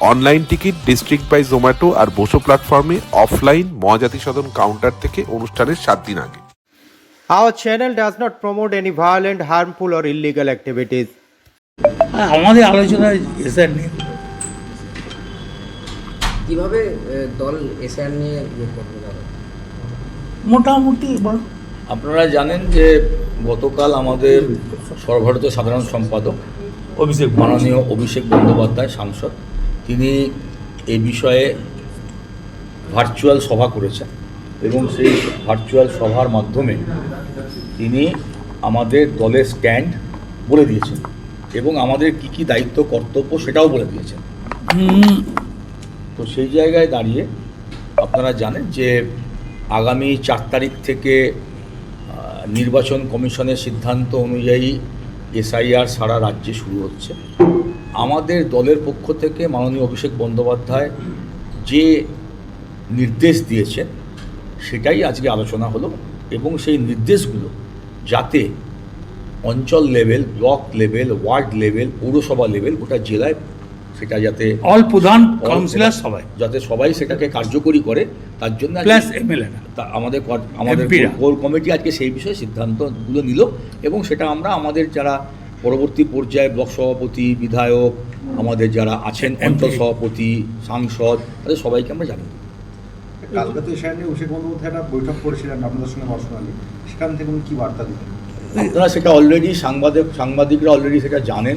Online ticket district by Zomato আর বসো প্ল্যাটফর্মে offline Mahajati সদন counter থেকে অনুষ্ঠানের সাত দিন আগে। Our channel does not promote any violent, harmful, or illegal activities. হ্যাঁ, আমাদের আলোচনা এসআর নিয়ে। কীভাবে আহ, দল এসআর নিয়ে ইয়ে করবে দাদা মোটামুটি বল। আপনারা জানেন যে গতকাল আমাদের সর্বভারতীয় সাধারণ সম্পাদক অভিষেক মাননীয় অভিষেক বন্দ্যোপাধ্যায় সাংসদ তিনি এই বিষয়ে ভার্চুয়াল সভা করেছেন এবং সেই ভার্চুয়াল সভার মাধ্যমে তিনি আমাদের দলের স্ট্যান্ড বলে দিয়েছেন এবং আমাদের কি কি দায়িত্ব, কর্তব্য সেটাও বলে দিয়েছেন। তো সেই জায়গায় দাঁড়িয়ে আপনারা জানেন যে আগামী চার তারিখ থেকে নির্বাচন কমিশনের সিদ্ধান্ত অনুযায়ী এসআইআর সারা রাজ্যে শুরু হচ্ছে। আমাদের দলের পক্ষ থেকে মাননীয় অভিষেক বন্দ্যোপাধ্যায় যে নির্দেশ দিয়েছেন সেটাই আজকে আলোচনা হলো এবং সেই নির্দেশগুলো যাতে অঞ্চল level block level ward level পৌরসভা লেভেল গোটা জেলায় সেটা যাতে অল প্রধান কাউন্সিলর সবাই। যাতে সবাই সেটাকে কার্যকরী করে তার জন্য প্লাস এমএলএ তা- আমাদের আমাদের কোর কমিটি আজকে সেই বিষয়ে সিদ্ধান্তগুলো নিল এবং সেটা আমরা আমাদের যারা পরবর্তী পর্যায়ে ব্লক সভাপতি বিধায়ক আমাদের যারা আছেন অঞ্চল সভাপতি সাংসদ তাদের সবাইকে আমরা জানি কালকে তো এসআই নিয়ে অভিষেক বন্দ্যোপাধ্যায় একটা বৈঠক করেছিলেন আপনাদের সঙ্গে পার্সোনালি সেখান থেকে উনি কি বার্তা দিলেন? আপনারা সেটা অলরেডি সাংবাদিক সাংবাদিকরা অলরেডি সেটা জানেন।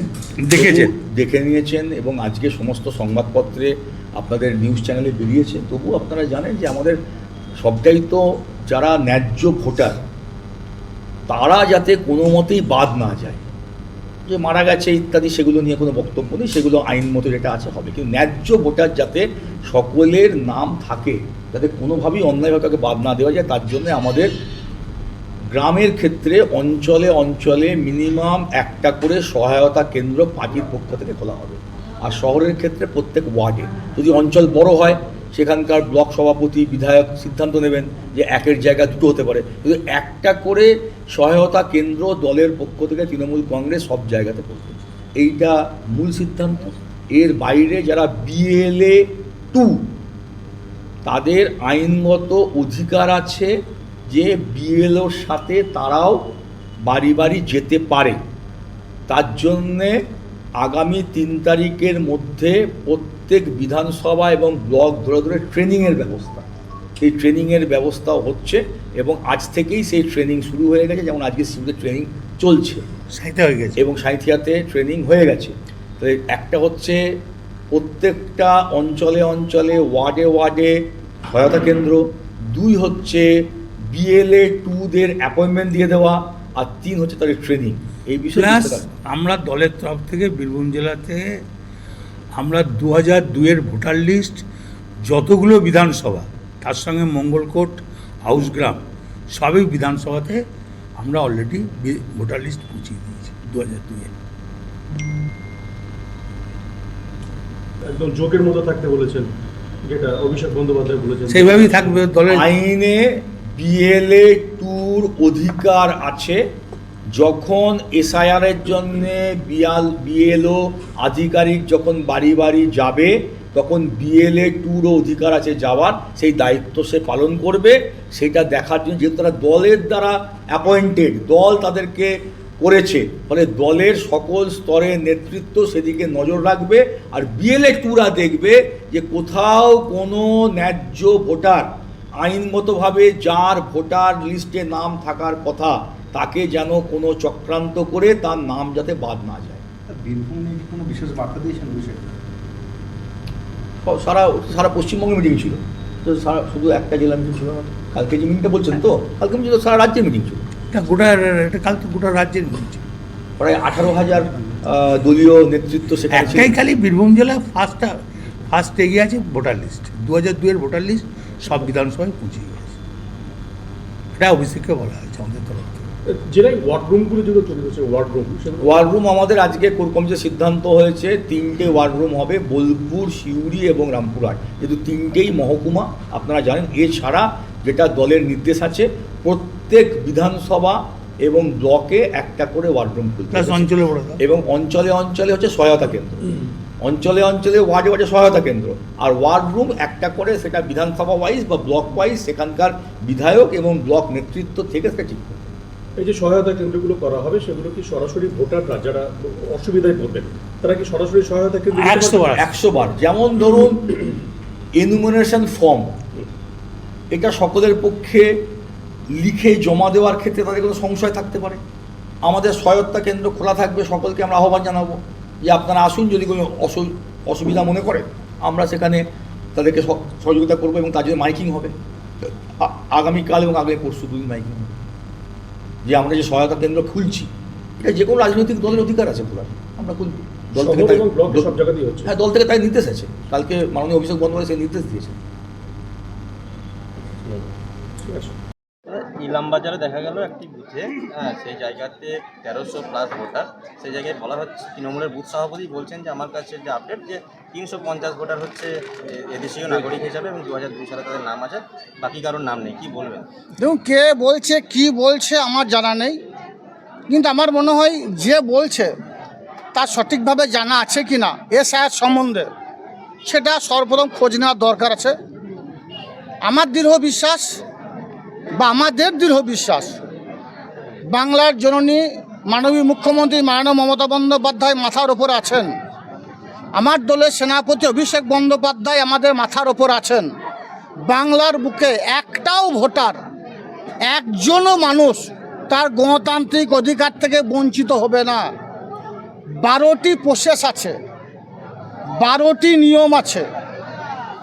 দেখেছেন। দেখে নিয়েছেন এবং আজকে সমস্ত সংবাদপত্রে আপনাদের নিউজ চ্যানেলে বেরিয়েছে। তবু আপনারা জানেন যে আমাদের সবটাই তো যারা ন্যায্য ভোটার তারা যাতে কোনো মতেই বাদ না যায়। যে মারা গেছে ইত্যাদি সেগুলো নিয়ে কোনো বক্তব্য নেই, সেগুলো আইন মতো যেটা আছে হবে। কিন্তু ন্যায্য ভোটার যাতে সকলের নাম থাকে, যাতে কোনোভাবেই অন্যায়ভাবে কাউকে বাদ না দেওয়া যায়, তার জন্য আমাদের গ্রামের ক্ষেত্রে অঞ্চলে অঞ্চলে মিনিমাম একটা করে সহায়তা কেন্দ্র পার্টির পক্ষ থেকে খোলা হবে। আর শহরের ক্ষেত্রে প্রত্যেক ওয়ার্ডে। যদি অঞ্চল বড় হয় সেখানকার ব্লক সভাপতি, বিধায়ক সিদ্ধান্ত নেবেন যে একের জায়গা দুটো হতে পারে। কিন্তু একটা করে সহায়তা কেন্দ্র দলের পক্ষ থেকে তৃণমূল কংগ্রেস সব জায়গাতে করবে এইটা মূল সিদ্ধান্ত। এর বাইরে যারা বিএলএ টু, তাদের আইনগত অধিকার আছে যে বিএলওর সাথে তারাও বাড়ি বাড়ি যেতে পারে। তার জন্যে আগামী তিন তারিখের মধ্যে প্রত্যেক বিধানসভা এবং ব্লক ধরে ধরে ট্রেনিংয়ের ব্যবস্থা। সেই ট্রেনিংয়ের ব্যবস্থাও হচ্ছে এবং আজ থেকেই সেই ট্রেনিং শুরু হয়ে গেছে। যেমন আজকে শিবিরের ট্রেনিং চলছে। সাইতে হয়ে গেছে। এবং সাঁথিয়াতে ট্রেনিং হয়ে গেছে। তো একটা হচ্ছে প্রত্যেকটা অঞ্চলে অঞ্চলে ওয়ার্ডে ওয়ার্ডে সহায়তা কেন্দ্র। দুই হচ্ছে বিএলএ টুদের অ্যাপয়েন্টমেন্ট দিয়ে দেওয়া। আর তিন হচ্ছে তাদের ট্রেনিং। এই বিষয়ে। আমরা দলের তরফ থেকে বীরভূম জেলাতে আমরা দু হাজার দুয়ের ভোটার লিস্ট যতগুলো বিধানসভা তার সঙ্গে মঙ্গলকোট হাউসগ্রাম সবই বিধানসভাতে আমরা অলরেডি ভোটার লিস্ট পৌঁছিয়ে দিয়েছি দু হাজার দুয়ে একদম জোকের মতো থাকতে বলেছেন যেটা অভিষেক বন্দ্যোপাধ্যায় বলেছেন সেইভাবেই থাকবে দলের আইনে বিএলএ টুর অধিকার আছে যখন এসআইআরের জন্যে বিয়াল বিএলও আধিকারিক যখন বাড়ি বাড়ি যাবে, তখন বিএলএ ট্যুরও অধিকার আছে যাওয়ার, সেই দায়িত্ব সে পালন করবে। সেটা দেখার জন্য যেহেতু তারা দলের দ্বারা অ্যাপয়েন্টেড দল তাদেরকে করেছে, ফলে দলের সকল স্তরের নেতৃত্ব সেদিকে নজর রাখবে আর বিএলএ টুরা দেখবে যে কোথাও কোনো ন্যায্য ভোটার আইনগতভাবে যার ভোটার লিস্টে নাম থাকার কথা তাকে যেন কোনো চক্রান্ত করে তার নাম যাতে বাদ না যায়। বীরভূম নিয়ে কোনো বিশেষ বার্তা দিয়েছেন সারা সারা পশ্চিমবঙ্গে মিটিং ছিল। তো সারা শুধু একটা জেলা মিটিং ছিল না কালকে যে মিটিংটা বলছেন তো কালকে মিটিং সারা রাজ্যের মিটিং ছিল। গোটা এটা কাল তো গোটা রাজ্যের মিলছে প্রায় আঠারো হাজার দলীয় নেতৃত্ব সেখানে একটাই খালি বীরভূম জেলা ফার্স্টটা ফার্স্ট এগিয়ে আছে ভোটার লিস্ট দু হাজার দুয়ের ভোটার লিস্ট সব বিধানসভায় পৌঁছে গেছে এটা অভিষেককে বলা হয়েছে আমাদের তরফ থেকে। জেলায় ওয়ার্ড রুমগুলো যেগুলো তৈরি হচ্ছে ওয়ার্ড রুম সেগুলো রুম আমাদের আজকে কোর কমিটির সিদ্ধান্ত হয়েছে তিনটে ওয়ার রুম হবে বোলপুর সিউড়ি এবং রামপুরহাট। যেহেতু তিনটেই মহকুমা আপনারা জানেন। এছাড়া যেটা দলের নির্দেশ আছে প্রত্যেক বিধানসভা এবং ব্লকে একটা করে ওয়ার্ড রুম খুলতে অঞ্চলে এবং অঞ্চলে অঞ্চলে হচ্ছে সহায়তা কেন্দ্র। অঞ্চলে অঞ্চলে ওয়ার্ডে ওয়ার্ডে সহায়তা কেন্দ্র। আর ওয়ার্ড রুম একটা করে সেটা বিধানসভা ওয়াইজ বা ব্লক ওয়াইজ সেখানকার বিধায়ক এবং ব্লক নেতৃত্ব থেকে সেটা ঠিক করবে এই যে সহায়তা কেন্দ্রগুলো করা হবে সেগুলো কি সরাসরি ভোটাররা যারা অসুবিধায় পড়বেন তারা কি সরাসরি সহায়তা কেন্দ্র একশো বার। একশো বার। যেমন ধরুন এনুমিনেশন ফর্ম এটা সকলের পক্ষে লিখে জমা দেওয়ার ক্ষেত্রে তাদের কোনো সংশয় থাকতে পারে। আমাদের সহায়তা কেন্দ্র খোলা থাকবে সকলকে আমরা আহ্বান জানাব যে আপনারা আসুন যদি কোনো অসু- অসুবিধা মনে করেন আমরা সেখানে তাদেরকে সহ- সহযোগিতা করব এবং তার জন্য মাইকিং হবে। আগামীকাল এবং আগামী পরশু দুদিন মাইকিং হবে। যে আমরা যে সহায়তা কেন্দ্র খুলছি এটা যে কোনো রাজনৈতিক দলের অধিকার আছে খোলার আমরা খুলব দল থেকে তাই- হ্যাঁ দল থেকে তাই নির্দেশ আছে। কালকে মাননীয় অভিষেক বন্দ্যোপাধ্যায় সেই নির্দেশ দিয়েছে ঠিক আছে ইলামবাজারে দেখা গেল একটি বুথে হ্যাঁ সেই জায়গাতে তেরোশো প্লাস ভোটার। সেই জায়গায় বলা হচ্ছে তৃণমূলের বুথ সভাপতি বলছেন যে আমার কাছে যে আপডেট যে তিনশো পঞ্চাশ ভোটার হচ্ছে এদেশীয় নাগরিক হিসাবে এবং দু হাজার দুই সালে তাদের নাম আছে, বাকি কারোর নাম নেই, কি বলবেন? দেখুন, কে বলছে, কি বলছে আমার জানা নেই, কিন্তু আমার মনে হয় যে বলছে, তার সঠিকভাবে জানা আছে কি না এ সায়ার সম্বন্ধে, সেটা সর্বপ্রথম খোঁজ নেওয়ার দরকার আছে। আমার দৃঢ় বিশ্বাস বা আমাদের দৃঢ় বিশ্বাস, বাংলার জননী মাননীয় মুখ্যমন্ত্রী মাননীয় মমতা বন্দ্যোপাধ্যায় মাথার ওপর আছেন। আমার দলের সেনাপতি অভিষেক বন্দ্যোপাধ্যায় আমাদের মাথার ওপর আছেন। বাংলার বুকে একটাও ভোটার, একজনও মানুষ তার গণতান্ত্রিক অধিকার থেকে বঞ্চিত হবে না। বারোটি প্রসেস আছে, বারোটি নিয়ম আছে।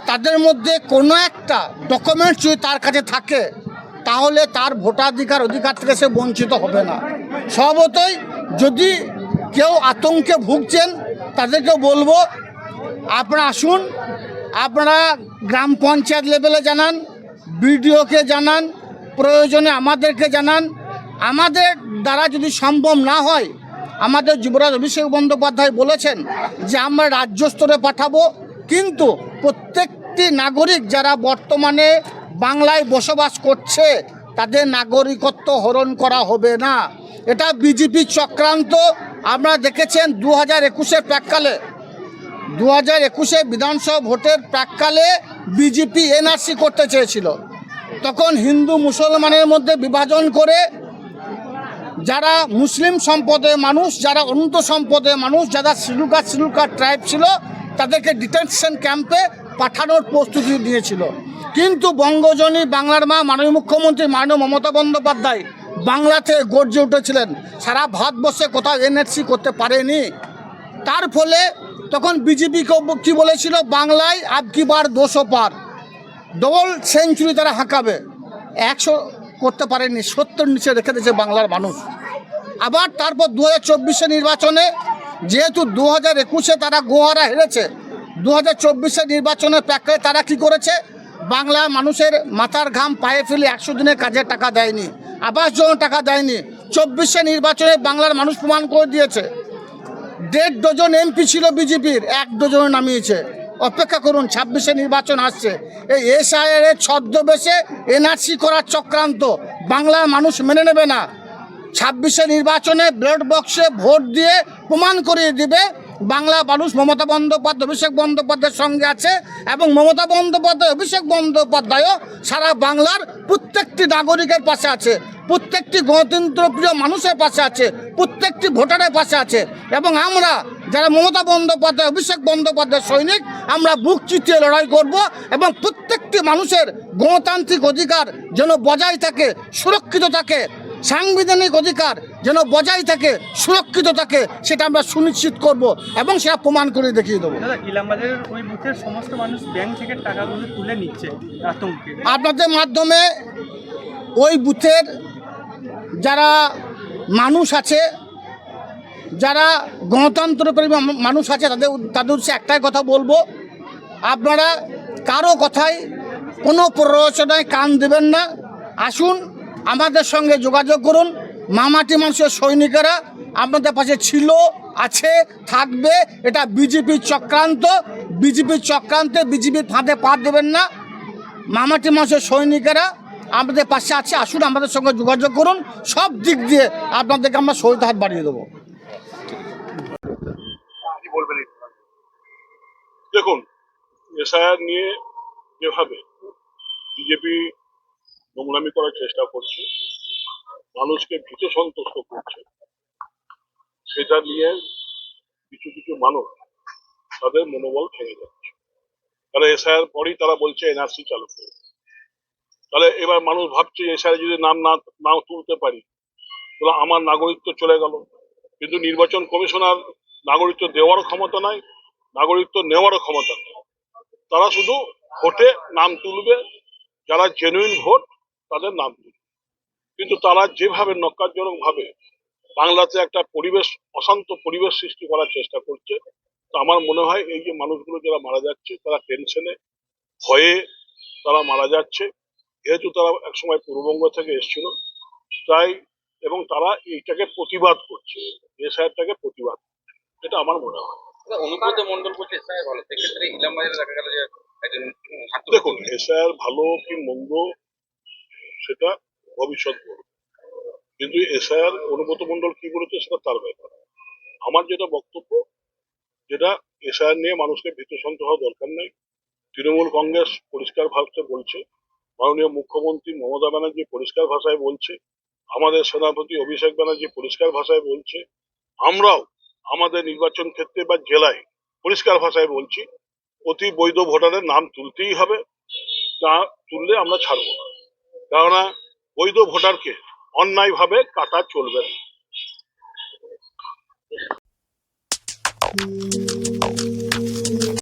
তাদের মধ্যে কোনো একটা ডকুমেন্টস যদি তার কাছে থাকে, তাহলে তার ভোটাধিকার অধিকার থেকে সে বঞ্চিত হবে না। স্বভাবতই যদি কেউ আতঙ্কে ভুগছেন তাদেরকে বলব, আপনারা আসুন, আপনারা গ্রাম পঞ্চায়েত লেভেলে জানান, বিডিওকে জানান, প্রয়োজনে আমাদেরকে জানান। আমাদের দ্বারা যদি সম্ভব না হয়, আমাদের যুবরাজ অভিষেক বন্দ্যোপাধ্যায় বলেছেন যে আমরা রাজ্য স্তরে পাঠাবো, কিন্তু প্রত্যেকটি নাগরিক যারা বর্তমানে বাংলায় বসবাস করছে, তাদের নাগরিকত্ব হরণ করা হবে না। এটা বিজেপি চক্রান্ত আপনারা দেখেছেন দু হাজার একুশের প্রাককালে দু হাজার একুশে বিধানসভা ভোটের প্রাককালে বিজেপি এনআরসি করতে চেয়েছিল। তখন হিন্দু মুসলমানের মধ্যে বিভাজন করে যারা মুসলিম সম্প্রদায়ের মানুষ, যারা অনন্ত সম্প্রদায়ের মানুষ, যারা সিলুকা সিলুকা ট্রাইব ছিল, তাদেরকে ডিটেনশন ক্যাম্পে পাঠানোর প্রস্তুতি নিয়েছিল কিন্তু বঙ্গজনী বাংলার মা, মাননীয় মুখ্যমন্ত্রী মাননীয় মমতা বন্দ্যোপাধ্যায় বাংলাতে গর্জে উঠেছিলেন, সারা ভারতবর্ষে কোথাও এনআরসি করতে পারেনি। তার ফলে তখন বিজেপি কি বলেছিল, বাংলায় আবকি বার দোষো পার। ডবল সেঞ্চুরি তারা হাঁকাবে। একশো করতে পারেনি, সত্তর নিচে রেখে দিয়েছে বাংলার মানুষ। আবার তারপর দু হাজার নির্বাচনে, যেহেতু দু হাজার একুশে তারা গোয়ারা হেরেছে দু হাজার চব্বিশে নির্বাচনের প্রেক্ষাপটে তারা কি করেছে বাংলা মানুষের মাথার ঘাম পায়ে ফেলে একশো দিনের কাজের টাকা দেয়নি। আবাস জন্য টাকা দেয়নি, চব্বিশে নির্বাচনে বাংলার মানুষ প্রমাণ করে দিয়েছে। দেড় ডজন এমপি ছিল বিজেপির, এক ডজনে নামিয়েছে। অপেক্ষা করুন, ছাব্বিশে নির্বাচন আসছে। এই এসআইআর এর ছদ্মবেশে এনআরসি করার চক্রান্ত, বাংলার মানুষ মেনে নেবে না। ছাব্বিশে নির্বাচনে ব্লড বক্সে ভোট দিয়ে প্রমাণ করিয়ে দিবে বাংলা মানুষ মমতা বন্দ্যোপাধ্যায়, অভিষেক বন্দ্যোপাধ্যায়ের সঙ্গে আছে এবং মমতা বন্দ্যোপাধ্যায়, অভিষেক বন্দ্যোপাধ্যায়ও সারা বাংলার প্রত্যেকটি নাগরিকের পাশে আছে, প্রত্যেকটি গণতন্ত্রপ্রিয় মানুষের পাশে আছে, প্রত্যেকটি ভোটারের পাশে আছে এবং আমরা যারা মমতা বন্দ্যোপাধ্যায়, অভিষেক বন্দ্যোপাধ্যায় সৈনিক, আমরা বুক চিতিয়ে লড়াই করব এবং প্রত্যেকটি মানুষের গণতান্ত্রিক অধিকার যেন বজায় থাকে, সুরক্ষিত থাকে, সাংবিধানিক অধিকার যেন বজায় থাকে সুরক্ষিত থাকে সেটা আমরা সুনিশ্চিত করব এবং সেটা প্রমাণ করে দেখিয়ে দেবো। ইলামবাজারের ওই বুথের সমস্ত মানুষ ব্যাংক থেকে টাকাগুলো তুলে নিচ্ছে আতঙ্কে। আপনাদের মাধ্যমে ওই বুথের যারা মানুষ আছে যারা গণতন্ত্রপ্রেমী মানুষ আছে তাদের তাদের উদ্দেশ্যে একটাই কথা বলব আপনারা কারও কথায় কোনো প্ররোচনায় কান দেবেন না। আসুন আমাদের সঙ্গে যোগাযোগ করুন। মামাটি মানুষের সৈনিকেরা আপনাদের পাশে ছিল, আছে, থাকবে। এটা বিজেপির চক্রান্ত। বিজেপির চক্রান্তে বিজেপির ফাঁদে পা দেবেন না। মামাটি মানুষের সৈনিকেরা আমাদের পাশে আছে, আসুন আমাদের সঙ্গে যোগাযোগ করুন। সব দিক দিয়ে আপনাদেরকে আমরা সহিত হাত বাড়িয়ে দেবো। দেখুন, এসআইআর নিয়ে যেভাবে বিজেপি নোংরামি করার চেষ্টা করছে মানুষকে ভীত সন্তুষ্ট করছে। সেটা নিয়ে কিছু কিছু মানুষ তাদের মনোবল ভেঙে যাচ্ছে। তাহলে এসআইআর পরেই তারা বলছে এনআরসি চালু করবে তাহলে এবার মানুষ ভাবছে এসআইআর যদি নাম না না তুলতে পারি, তাহলে আমার নাগরিকত্ব চলে গেল। কিন্তু নির্বাচন কমিশনার নাগরিকত্ব দেওয়ারও ক্ষমতা নাই, নাগরিকত্ব নেওয়ারও ক্ষমতা নেই। তারা শুধু ভোটে নাম তুলবে, যারা জেনুইন ভোট, তাদের নাম তুলবে। কিন্তু তারা যেভাবে নক্কারজনক ভাবে বাংলাতে একটা পরিবেশ অশান্ত পরিবেশ সৃষ্টি করার চেষ্টা করছে তো আমার মনে হয় এই যে মানুষগুলো যারা মারা যাচ্ছে তারা টেনশনে ভয়ে তারা মারা যাচ্ছে। যেহেতু তারা একসময় পূর্ববঙ্গ থেকে এসেছিল তাই এবং তারা এইটাকে প্রতিবাদ করছে এ এসআইআরটাকে প্রতিবাদ। এটা আমার মনে হয়। অনুব্রত মন্ডল বলছে স্যার ভালো। সেক্ষেত্রে ইলাম দেখা গেল যে একজন দেখুন এসআইআর ভালো কি মন্দ সেটা ভবিষ্যৎ বলবে। কিন্তু এসআইআর অনুব্রত মন্ডল কি বলেছে সেটা তার ব্যাপার। আমার যেটা বক্তব্য, যেটা এসআইআর নিয়ে মানুষকে ভীত সন্ত হওয়া দরকার নেই। তৃণমূল কংগ্রেস পরিষ্কার ভাষায় বলছে, মাননীয় মুখ্যমন্ত্রী মমতা ব্যানার্জি পরিষ্কার ভাষায় বলছে, আমাদের সেনাপতি অভিষেক ব্যানার্জি পরিষ্কার ভাষায় বলছে, আমরাও আমাদের নির্বাচন ক্ষেত্রে বা জেলায় পরিষ্কার ভাষায় বলছি, অতি বৈধ ভোটারের নাম তুলতেই হবে, না তুললে আমরা ছাড়বো না। কেননা বৈধ ভোটারকে অন্যায়ভাবে কাটা চলবে না।